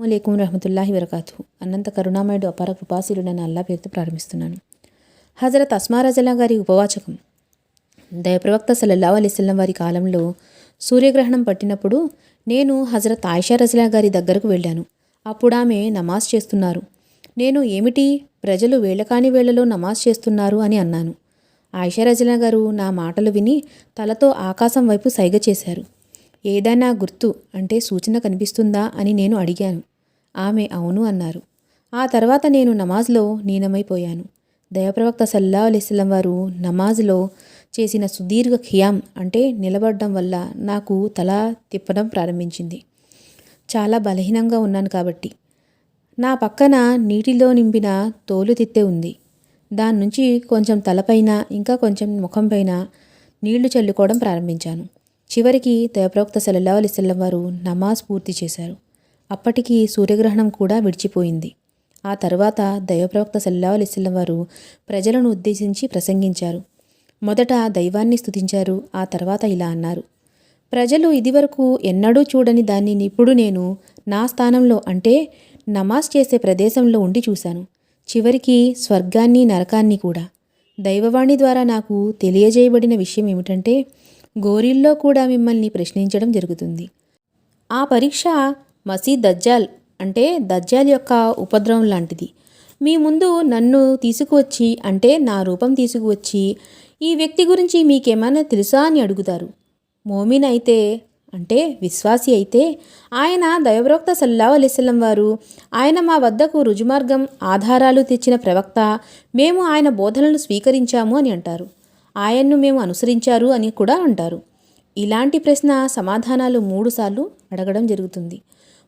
అస్సలం రహమతుల్లాహి వరకాతు అనంత కరుణామయుడు అపార కృపాశీలుడైన అల్లా పేరుతో ప్రారంభిస్తున్నాను. హజరత్ అస్మారజలా గారి ఉపవాచకం. దయప్రవక్త సల్లల్లాహు అలైస్లం వారి కాలంలో సూర్యగ్రహణం పట్టినప్పుడు నేను హజరత్ ఆయిషా రజలా గారి దగ్గరకు వెళ్ళాను. అప్పుడు ఆమె నమాజ్ చేస్తున్నారు. నేను ఏమిటి ప్రజలు వేళకాని వేళలో నమాజ్ చేస్తున్నారు అని అన్నాను. ఆయిషా రజలా గారు నా మాటలు విని తలతో ఆకాశం వైపు సైగ చేశారు. ఏదైనా గుర్తు అంటే సూచన కనిపిస్తుందా అని నేను అడిగాను. ఆమె అవును అన్నారు. ఆ తర్వాత నేను నమాజ్లో నీనమైపోయాను. దయప్రవక్త సల్లా అలిస్లం వారు నమాజ్లో చేసిన సుదీర్ఘ ఖియాం అంటే నిలబడడం వల్ల నాకు తల తిప్పడం ప్రారంభించింది. చాలా బలహీనంగా ఉన్నాను కాబట్టి. నా పక్కన నీటిలో నింపిన తోలు తిత్తే ఉంది. దాని నుంచి కొంచెం తలపైన ఇంకా కొంచెం ముఖంపైన నీళ్ళు చల్లుకోవడం ప్రారంభించాను. చివరికి దయప్రవక్త సల్లా అలిస్లం వారు నమాజ్ పూర్తి చేశారు. అప్పటికి సూర్యగ్రహణం కూడా విడిచిపోయింది. ఆ తర్వాత దైవప్రవక్త సల్లల్లాహు వారు ప్రజలను ఉద్దేశించి ప్రసంగించారు. మొదట దైవాన్ని స్తుతించారు ఆ తర్వాత ఇలా అన్నారు. ప్రజలు ఇదివరకు ఎన్నడూ చూడని దాన్ని ఇప్పుడు నేను నా స్థానంలో అంటే నమాజ్ చేసే ప్రదేశంలో ఉండి చూశాను. చివరికి స్వర్గాన్ని నరకాన్ని కూడా. దైవవాణి ద్వారా నాకు తెలియజేయబడిన విషయం ఏమిటంటే గోరిల్లో కూడా మిమ్మల్ని ప్రశ్నించడం జరుగుతుంది. ఆ పరీక్ష మసీద్ దజ్జాల్ అంటే దజ్జాల్ యొక్క ఉపద్రవం లాంటిది. మీ ముందు నన్ను తీసుకువచ్చి అంటే నా రూపం తీసుకువచ్చి ఈ వ్యక్తి గురించి మీకేమైనా తెలుసా అని అడుగుతారు. మోమిన్ అయితే అంటే విశ్వాసి అయితే ఆయన దైవప్రవక్త సల్లా అలైస్లం వారు ఆయన మా వద్దకు రుజుమార్గం ఆధారాలు తెచ్చిన ప్రవక్త మేము ఆయన బోధనలు స్వీకరించాము అని అంటారు. ఆయన్ను మేము అనుసరించారు అని కూడా అంటారు. ఇలాంటి ప్రశ్న సమాధానాలు మూడుసార్లు అడగడం జరుగుతుంది.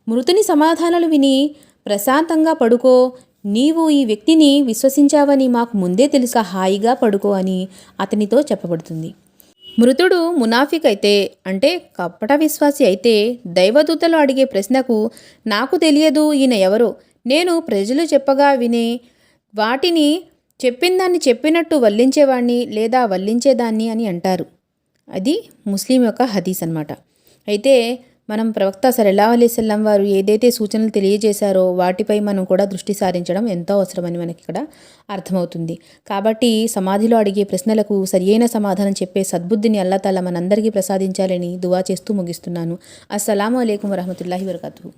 మృతుని సమాధానాలు విని ప్రశాంతంగా పడుకో నీవు ఈ వ్యక్తిని విశ్వసించావని మాకు ముందే తెలుసా హాయిగా పడుకో అని అతనితో చెప్పబడుతుంది. మృతుడు మునాఫిక్ అయితే అంటే కపట విశ్వాసి అయితే దైవదూతలు అడిగే ప్రశ్నకు నాకు తెలియదు ఈయన ఎవరో నేను ప్రజలు చెప్పగా వినే వాటిని చెప్పిందాన్ని చెప్పినట్టు వల్లించేవాణ్ణి లేదా వల్లించేదాన్ని అని అంటారు. అది ముస్లిం యొక్క హదీస్ అనమాట అయితే మనం ప్రవక్త సరలా అలీసల్లం వారు ఏదైతే సూచనలు తెలియజేశారో వాటిపై మనం కూడా దృష్టి సారించడం ఎంతో అవసరమని మనకి ఇక్కడ అర్థమవుతుంది. కాబట్టి సమాధిలో అడిగే ప్రశ్నలకు సరియైన సమాధానం చెప్పే సద్బుద్ధిని అల్లాతాల మనందరికీ ప్రసాదించాలని దువా చేస్తూ ముగిస్తున్నాను. అస్సలం అయికం వరహమతుల్లాహి వరకతు